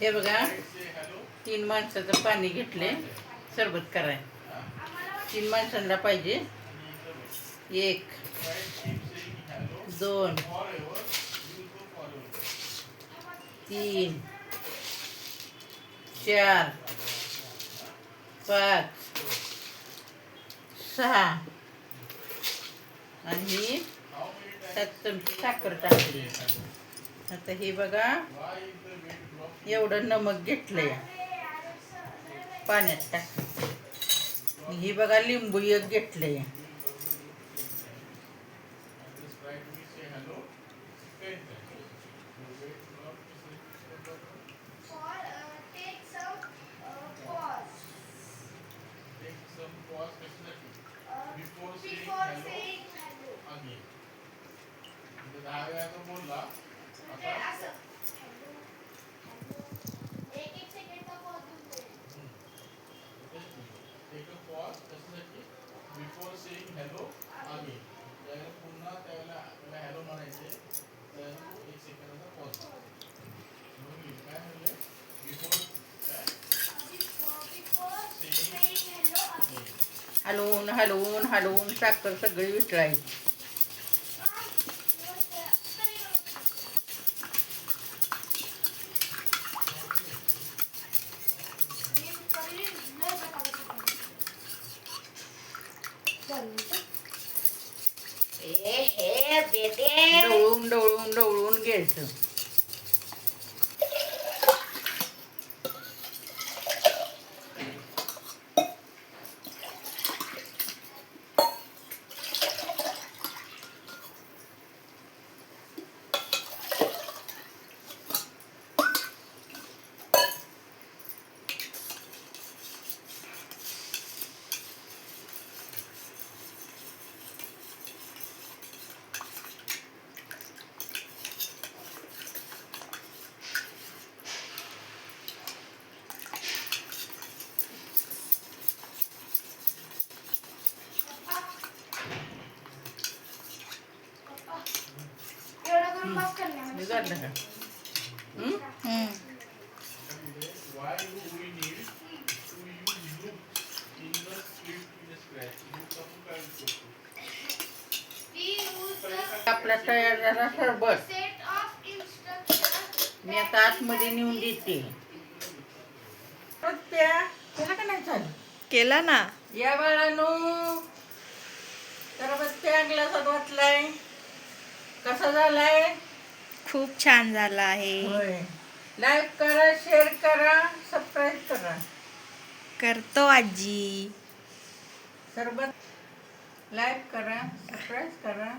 हे बघा तीन माणसाचं पाणी घेतले सरबत कराय तीन माणसांना पाहिजे. एक दोन तीन चार पाच सहा. आणि सात चमचे साखर टाकली. आता हे बघा एवढं नमक घेतलंय पाण्यात टाक. ही बघा लिंबू एक घेतलंय या. हलवून हलवून हलवून साखर सगळी वितळायची डवळून डवळून डवळून घ्यायचं आपला तयार झाला सरबत मी आता आतमध्ये नेऊन देते. त्या त्याला का नाही चालू? केला ना. या बाळानो सरबत त्या ग्लासात वाटलाय कसा झालाय? खूप छान झाला आहे. होय. लाईक करा शेअर करा सबस्क्राईब करा. करतो आजी. सरबत. लाईक करा सबस्क्राईब करा.